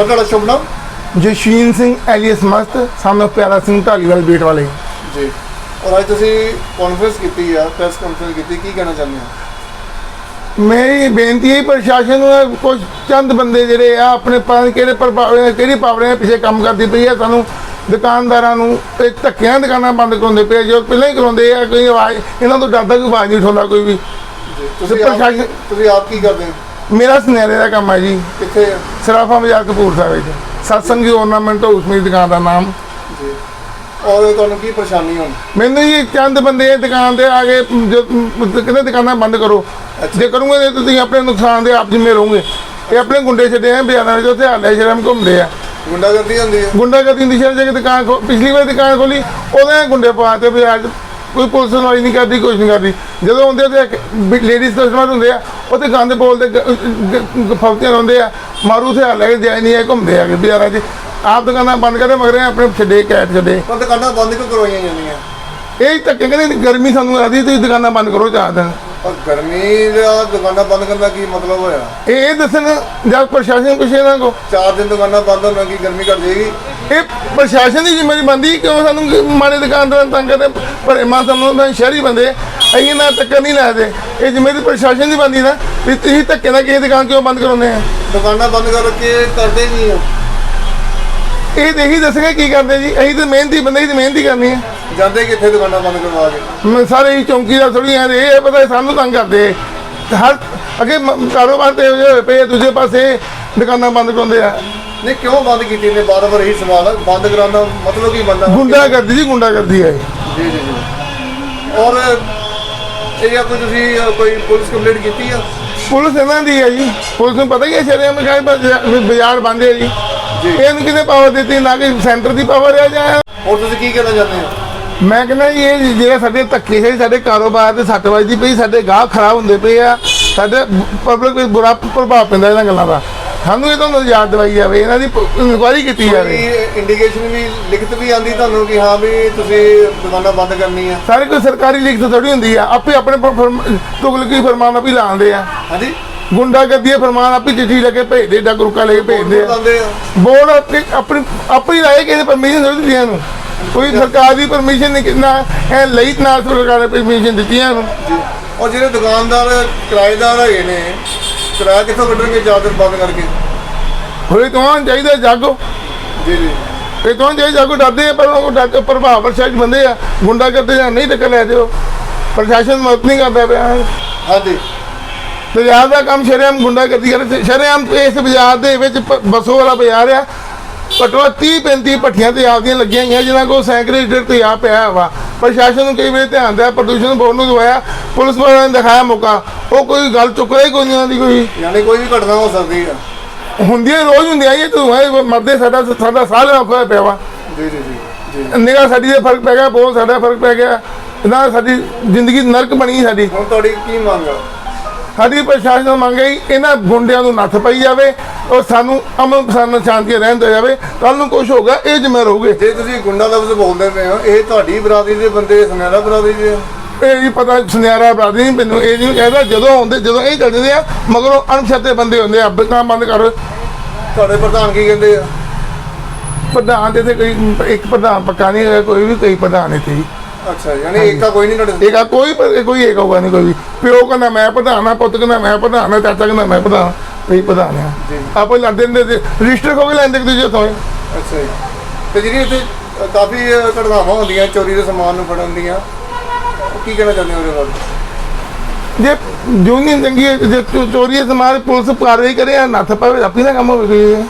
Sir ਤੁਹਾਡਾ ਸ਼ੁਭ ਨਾਮ? ਜਸ਼ੀਨ ਸਿੰਘ ਐਲੀਅਸ ਮਸਤ ਸਾਨੂੰ ਪਿਆਰਾ ਸਿੰਘ ਢਾਲੀਵਾਲ ਬੇਟ ਵਾਲੇ। ਜੀ। ਔਰ ਅੱਜ ਤੁਸੀਂ ਕਾਨਫਰੰਸ ਕੀਤੀ ਆ ਪ੍ਰੈਸ ਕਾਨਫਰੰਸ ਕੀਤੀ ਕੀ ਕਹਿਣਾ ਚਾਹੁੰਦੇ ਹੋ? ਮੇਰੀ ਬੇਨਤੀ ਹੈ ਪ੍ਰਸ਼ਾਸਨ ਨੂੰ ਕੁਝ ਚੰਦ ਬੰਦੇ ਜਿਹੜੇ ਆ ਆਪਣੇ ਪਤਾ ਨਹੀਂ ਕਿਹੜੇ ਪ੍ਰਭਾਵ ਕਿਹੜੀ ਪਾਵਰਾਂ ਪਿੱਛੇ ਕੰਮ ਕਰਦੀ ਪਈ ਆ ਸਾਨੂੰ ਦੁਕਾਨਦਾਰਾਂ ਨੂੰ ਇਹ ਧੱਕਿਆਂ ਦੁਕਾਨਾਂ ਬੰਦ ਕਰਾਉਂਦੇ ਪਏ। ਜੋ ਪਹਿਲਾਂ ਹੀ ਕਰਾਉਂਦੇ ਆ ਕੋਈ ਆਵਾਜ਼ ਇਹਨਾਂ ਤੋਂ ਡਰਦਾ ਕੋਈ ਆਵਾਜ਼ ਨਹੀਂ ਉਠਾਉਂਦਾ ਕੋਈ ਵੀ। ਤੁਸੀਂ ਪ੍ਰਸ਼ਾਸਨ- ਤੁਸੀਂ ਆਪ ਕੀ ਕਰਦੇ ਹੋ? ਮੇਰਾ ਸੁਨਹਿਰੇ ਦਾ ਕੰਮ ਹੈ ਜੀ ਕਿੱਥੇ ਆ? ਸਰਾਫਾ ਬਾਜ਼ਾਰ ਕਪੂਰਥਲਾ ਵਿੱਚ। ਸਤਸੰਗੀ ornament ਹਾਊਸ ਮੇਰੀ ਦੁਕਾਨ ਦਾ ਨਾਮ। ਜੀ। ਔਰ ਤੁਹਾਨੂੰ ਕੀ ਪਰੇਸ਼ਾਨੀ ਹੁਣ? ਮੈਨੂੰ ਜੀ ਚੰਦ ਬੰਦੇ ਦੁਕਾਨ ਤੇ ਆ ਕੇ ਜੋ ਕਹਿੰਦੇ ਦੁਕਾਨਾਂ ਬੰਦ ਕਰੋ। ਜੇ ਕਰੂੰਗੇ ਤੇ ਤੁਸੀਂ ਆਪਣੇ ਨੁਕਸਾਨ ਦੇ ਆਪ ਜ਼ਿੰਮੇ ਰਹੋਗੇ। ਇਹ ਆਪਣੇ ਗੁੰਡੇ ਛੱਡੇ ਆ ਬਿਆਨਾਂ ਵਿੱਚ ਉੱਥੇ ਹਾਲੇ ਸ਼ਰਮ ਘੁੰਮਦੇ ਆ। ਗੁੰਡਾਗਰਦੀ ਹੁੰਦੀ ਹੈ। ਗੁੰਡਾਗਰਦੀ ਦੀ ਸ਼ਰਮ ਜੇ ਕਿ ਦੁਕਾਨ ਖੋ- ਪਿਛਲੀ ਵਾਰ ਦੁਕਾਨ ਖੋਲੀ ਉਹਦੇ ਗੁੰਡੇ ਪਾ ਤੇ ਬਾਜ਼ਾਰ 'ਚ ਕੋਈ ਪੁਲਿਸ ਸੁਣਵਾਈ ਨਹੀਂ ਕਰਦੀ ਕੁਝ ਨਹੀਂ ਕਰਦੀ। ਜਦੋਂ ਹੁੰਦੇ ਤੇ ਲੇਡੀਜ਼ ਕਸਟਮਰ ਹੁੰਦੇ ਆ ਉਹ ਤੇ ਗੰਦ ਬੋਲਦੇ ਫੌਤੀਆਂ ਹੁੰਦੇ ਆ ਮਾਰੂ ਤੇ ਹਾਲੇ ਜਾਇ ਨਹੀਂ ਆ ਘੁੰਮਦੇ ਆ ਬਾਜ਼ਾਰਾਂ 'ਚ। ਆਪ ਦੁਕਾਨਾਂ ਬੰਦ ਕਰਦੇ ਮਗਰ ਆਪਣੇ ਛੱਡੇ ਕੈਟ ਛੱਡੇ। ਪਰ ਦੁਕਾਨਾਂ ਬੰਦ ਕਿਉਂ ਕਰਵਾਈਆਂ ਜਾਂਦੀਆਂ? ਇਹ ਤਾਂ ਕਹਿੰਦੇ ਗਰਮੀ ਸਾਨੂੰ ਲੱਗਦੀ ਤੁਸੀਂ ਦੁਕਾਨਾਂ ਬੰਦ ਕਰੋ ਚਾਰ ਦਿਨ। ਪਰ ਗਰਮੀ ਦਾ ਦੁਕਾਨਾਂ ਬੰਦ ਕਰਨ ਦਾ ਕੀ ਮਤਲਬ ਹੋਇਆ? ਇਹ ਦੱਸਣ ਜਦ ਪ੍ਰਸ਼ਾਸਨ ਪੁੱਛੇ ਇਹਨਾਂ ਕੋ ਚਾਰ ਦਿਨ ਦੁਕਾਨਾਂ ਬੰਦ ਹੋਣ ਕੀ ਗਰਮੀ ਘਟ ਜਾਏਗੀ? ਇਹ ਪ੍ਰਸ਼ਾਸਨ ਦੀ ਜ਼ਿੰਮੇਵਾਰੀ ਬੰਦੀ ਕਿਉਂ ਸਾਨੂੰ ਮਾੜੇ ਦੁਕਾਨਦਾਰਾਂ ਤੰਗ ਕਰਦੇ ਭਰੇ ਮਾਂ ਸਾਨੂੰ ਸ਼ਹਿਰੀ ਬੰਦੇ ਅਸੀਂ ਨਾ ਟੱਕਰ ਨਹੀਂ ਲੈਦੇ। ਇਹ ਜ਼ਿੰਮੇਵਾਰੀ ਪ੍ਰਸ਼ਾਸਨ ਦੀ ਬੰਦੀ ਨਾ ਵੀ ਤੁਸੀਂ ਧੱਕੇ ਨਾਲ ਕਿਸੇ ਦੁਕਾਨ ਕਿਉਂ ਬੰਦ ਕਰਾਉਂਦੇ ਆ? ਦੁਕਾਨਾਂ ਬੰਦ ਕਰਕੇ ਕਰਦੇ ਨਹੀਂ ਹੋ ਇਹ ਇਹੀ ਦੱਸਗੇ ਕੀ ਕਰਦੇ ਜੀ ਅਸੀਂ ਤਾਂ ਮਿਹਨਤੀ ਬੰਦੇ ਤਾਂ ਮਿਹਨਤੀ ਕਰਨੀ ਹੈ ਜਾਂਦੇ ਕਿੱਥੇ ਦੁਕਾਨਾਂ ਬੰਦ ਕਰਵਾ ਕੇ? ਮੈਂ ਸਾਰੇ ਹੀ ਚੌਂਕੀਦਾਰ ਥੋੜੀਆਂ ਦੇ ਇਹ ਪਤਾ ਸਾਨੂੰ ਤੰਗ ਕਰਦੇ। ਹਰ ਅੱਗੇ ਕਾਰੋਬਾਰ ਤੇ ਹੋਏ ਪਏ ਆ, ਦੂਜੇ ਪਾਸੇ ਦੁਕਾਨਾਂ ਬੰਦ ਕਰਾਉਂਦੇ ਆ। ਨਹੀਂ ਕਿਉਂ ਬੰਦ ਕੀਤੀ? ਨੇ ਬਾਰ ਬਾਰ ਇਹੀ ਸਵਾਲ ਬੰਦ ਕਰਾਉਣ ਦਾ ਮਤਲਬ ਕੀ ਬੰਦਾ? ਗੁੰਡਾ ਕਰਦੀ ਜੀ ਗੁੰਡਾ ਕਰਦੀ ਹੈ ਇਹ। ਜੀ ਜੀ ਜੀ। ਔਰ ਇਹ ਜਾਂ ਕੋਈ ਤੁਸੀਂ ਅ, ਕੋਈ ਪੁਲਿਸ ਕੰਪਲੇਂਟ ਕੀਤੀ ਆ? ਪੁਲਿਸ ਇਹਨਾਂ ਦੀ ਹੈ ਜੀ। ਪੁਲਿਸ ਨੂੰ ਪਤਾ ਹੀ ਹੈ ਸ਼ਰਿਆਮ ਮਖਾਈ ਬਾਜ਼ਾਰ ਬੰਦ ਹੈ ਜੀ। ਇਹਨੂੰ ਕਿਹਨੇ ਪਾਵਰ ਦਿੱਤੀ? ਨਾ ਕਿ ਸੈਂਟਰ ਦੀ ਪਾਵਰ ਹੈ ਜਾਂ ਹੋਰ ਤੁਸੀਂ ਕੀ ਕਹਿਣਾ ਚਾਹੁੰਦੇ ਹੋ? ਮੈਂ ਕਹਿੰਦਾ ਜੀ ਇਹ ਜਿਹੜਾ ਸਾਡੇ ਧੱਕੇ ਸੀ ਸਾਡੇ ਕਾਰੋਬਾਰ ਤੇ ਸੱਟ ਵੱਜਦੀ ਪਈ ਸਾਡੇ ਗਾਹ ਖਰਾਬ ਹੁੰਦੇ ਪਏ ਆ। ਸਾਡੇ ਪਬਲਿਕ ਤੇ ਬੁਰਾ ਪ੍ਰਭਾਵ ਪੈਂਦਾ ਇਹਨਾਂ ਗੱਲਾਂ ਦਾ। ਸਾਨੂੰ ਇਹ ਤੋਂ ਯਾਦ ਦਵਾਈ ਜਾਵੇ ਇਹਨਾਂ ਦੀ ਇਨਕੁਆਇਰੀ ਕੀਤੀ ਜਾਵੇ। ਇੰਡੀਕੇਸ਼ਨ ਵੀ ਲਿਖਤ ਵੀ ਆਂਦੀ ਤੁਹਾਨੂੰ ਕਿ ਹਾਂ ਵੀ ਤੁਸੀਂ ਦੁਕਾਨਾਂ ਬੰਦ ਕਰਨੀ ਆ। ਸਾਰੇ ਕੋਈ ਸਰਕਾਰੀ ਲਿਖਤ ਥੋੜੀ ਹੁੰਦੀ ਆ ਆਪੇ ਆਪਣੇ ਤੁਗਲਕੀ ਫਰਮਾਨ ਆਪੇ ਲਾਉਂਦੇ ਆ। ਹਾਂਜੀ। ਗੁੰਡਾ ਕਰਦੀ ਫਰਮਾਨ ਆਪੇ ਚਿੱਠੀ ਲੈ ਕੇ ਭੇਜਦੇ ਡਾਕਰੂਕਾ ਲੈ ਕੇ ਭੇਜਦੇ ਬੋਰਡ ਆਪਣੀ ਆਪਣੀ ਆਪਣੀ ਲਾਏ ਕਿਸੇ ਪਰਮਿਸ਼ਨ ਥੋੜੀ ਦਿੱਤੀਆਂ ਨੂੰ ਕੋਈ ਸਰਕਾਰ ਦੀ ਪਰਮਿਸ਼ਨ ਨਹੀਂ ਕਿੰਨਾ ਐ ਲਈ ਨਾ ਸਰਕਾਰ ਨੇ ਪਰਮਿਸ਼ਨ ਦਿੱਤੀਆਂ ਨੂੰ ਔਰ ਜਿਹੜੇ ਦੁਕਾਨਦਾਰ ਕਿਰਾਏਦਾਰ ਹੈਗੇ ਨੇ ਕਿਰਾਇਆ ਕਿੱਥੋਂ ਕੱਢਣਗੇ ਦਿਨ ਬੰਦ ਕਰਕੇ? ਹੋਏ ਤੋਂ ਚਾਹੀਦਾ ਜਾਗੋ। ਜੀ ਜੀ। ਇਹ ਤੋਂ ਚਾਹੀਦਾ ਜਾਗੋ। ਡਰਦੇ ਆ ਪਰ ਉਹ ਡਰ ਪ੍ਰਭਾਵ ਪ੍ਰਸ਼ਾਸਨ ਬੰਦੇ ਆ। ਗੁੰਡਾ ਕਰਦੇ ਜਾਂ ਨਹੀਂ ਟੱਕਰ ਲੈ ਦਿਓ ਪ੍ਰਸ਼ਾਸਨ ਮਦਦ ਨਹੀਂ ਕਰਦਾ ਪਿਆ। ਹਾਂਜੀ। ਬਾਜ਼ਾਰ ਦਾ ਕੰਮ ਸ਼ਰੇਆਮ ਗੁੰਡਾ ਕਰਦੀ ਕਰ ਸ਼ਰੇਆਮ ਇਸ ਬਾਜ਼ਾਰ ਦੇ ਵਿੱਚ ਪ- ਬਸੋ ਵਾਲਾ ਬਾਜ਼ਾਰ ਆ। ਘੱਟੋ 30 35 ਭੱਠੀਆਂ ਤੇ ਆਪਦੀਆਂ ਲੱਗੀਆਂ ਹੋਈਆਂ ਜਿਨ੍ਹਾਂ ਕੋਲ ਸੈਂਕੜੇ ਲੀਟਰ ਤੇ ਆ ਪਿਆ ਵਾ। ਪ੍ਰਸ਼ਾਸਨ ਨੂੰ ਕਈ ਵੇਲੇ ਧਿਆਨ ਦਿਆ ਪ੍ਰਦੂਸ਼ਣ ਬੋਰਡ ਨੂੰ ਦਵਾਇਆ ਪੁਲਿਸ ਵਾਲਿਆਂ ਨੇ ਦਿਖਾਇਆ ਮੌਕਾ। ਉਹ ਕੋਈ ਗੱਲ ਚੁੱਕਦਾ ਹੀ ਕੋਈ ਨਹੀਂ ਦੀ ਕੋਈ? ਯਾਨੀ ਕੋਈ ਵੀ ਘਟਨਾ ਹੋ ਸਕਦੀ ਆ। ਹੁੰਦੀਆਂ ਰੋਜ਼ ਹੁੰਦੀਆਂ ਇਹ ਤੂੰ ਹੈ ਮਰਦੇ ਸਾਡਾ ਸਾਡਾ ਸਾਹ ਲੈਣਾ ਔਖਾ ਪਿਆ ਵਾ। ਜੀ ਜੀ ਜੀ ਨਿਗਾਹ ਸਾਡੀ ਦੇ ਫ਼ਰਕ ਪੈ ਗਿਆ ਬਹੁਤ ਸਾਡਾ ਫ਼ਰਕ ਪੈ ਗਿਆ। ਇਹਨਾਂ ਸਾਡੀ ਜ਼ਿੰਦਗੀ ਨਰਕ ਬਣੀ ਸਾਡੀ। ਹੁਣ ਤੁਹਾਡੀ ਕੀ ਮੰਗ ਆ? ਸਾਡੀ ਪ੍ਰਸ਼ਾਸਨ ਨੂੰ ਮੰਗ ਹੈ ਇਹਨਾਂ ਗੁੰਡਿਆਂ ਨੂੰ ਨੱਥ ਪਈ ਜਾਵੇ ਔਰ ਸਾਨੂੰ ਅਮਨ ਸਾਨੂੰ ਸ਼ਾਂਤੀ ਰਹਿਣ ਦਿੱਤਾ ਜਾਵੇ। ਕੱਲ ਨੂੰ ਕੁਝ ਹੋਗਾ ਇਹ ਜ਼ਿੰਮੇਵਾਰ ਹੋਗੇ ਜੇ ਤੁਸੀਂ ਗੁੰਡਾ ਲਫ਼ਜ਼ ਬੋਲਦੇ ਪਏ ਹੋ ਇਹ ਤੁਹਾਡੀ ਬਰਾਦਰੀ ਦੇ ਬੰਦੇ ਸੁਨਹਿਰਾ ਬਰਾਦਰੀ ਦੇ? ਇਹ ਨਹੀਂ ਪਤਾ ਸੁਨਿਆਰਾ ਬਰਾਦਰੀ ਨਹੀਂ ਮੈਨੂੰ ਇਹ ਨਹੀਂ ਕਹਿੰਦਾ ਜਦੋਂ ਆਉਂਦੇ ਜਦੋਂ ਇਹ ਚੱਲਦੇ ਆ ਮਗਰੋਂ ਅਣਛਾਤੇ ਬੰਦੇ ਹੁੰਦੇ ਆ ਅੱਬੇ ਕੰਮ ਬੰਦ ਕਰ। ਤੁਹਾਡੇ ਪ੍ਰਧਾਨ ਕੀ ਕਹਿੰਦੇ ਆ? ਪ੍ਰਧਾਨ ਤੇ ਇੱਥੇ ਕੋਈ ਇੱਕ ਪ੍ਰਧਾਨ ਪੱਕਾ ਨਹੀਂ ਹੈਗਾ ਕੋਈ ਵੀ ਕਈ ਪ੍ਰਧਾਨ ਇੱਥੇ ਅੱਛਾ ਯਾਨੀ ਏਕਾ ਕੋਈ ਨਹੀਂ ਤੁਹਾਡੇ ਆ ਕੋਈ ਪਰ- ਕੋਈ ਇੱਕ ਹੋਗਾ ਨਹੀਂ ਕੋਈ ਵੀ। ਪਿਓ ਕਹਿੰਦਾ ਮੈਂ ਪ੍ਰਧਾਨ ਆ ਪੁੱਤ ਕਹਿੰਦਾ ਮੈਂ ਪ੍ਰਧਾਨ ਆ ਚਾਚਾ ਕਹਿੰਦਾ ਮੈਂ ਪ੍ਰਧਾਨ ਕਈ ਪ੍ਰਧਾਨ ਆ ਜੀ। ਆਪੇ ਲੜਦੇ ਨੇ ਰਜਿਸਟਰ ਹੋ ਕੇ ਲੈਂਦੇ ਕਿ ਦੂਜੇ ਤੋਂ। ਅੱਛਾ ਜੀ। ਤੇ ਜਿਹੜੀ ਇੱਥੇ ਅ, ਕਾਫੀ ਅ, ਘਟਨਾਵਾਂ ਹੁੰਦੀਆਂ ਚੋਰੀ ਦੇ ਸਮਾਨ ਨੂੰ ਫੜਨ ਦੀਆਂ ਉਹ ਕੀ ਕਹਿਣਾ ਚਾਹੁੰਦੇ ਹੋ ਉਹਦੇ ਬਾਰੇ? ਜੇ ਯੂਨੀਅਨ ਚੰਗੀ ਹੈ ਜੇ ਚੋ- ਚੋਰੀ ਦੇ ਸਮਾਨ ਪੁਲਿਸ ਕਾਰਵਾਈ ਕਰੇ ਆਪੀ ਨਾ ਕੰਮ ਹੋਵੇ।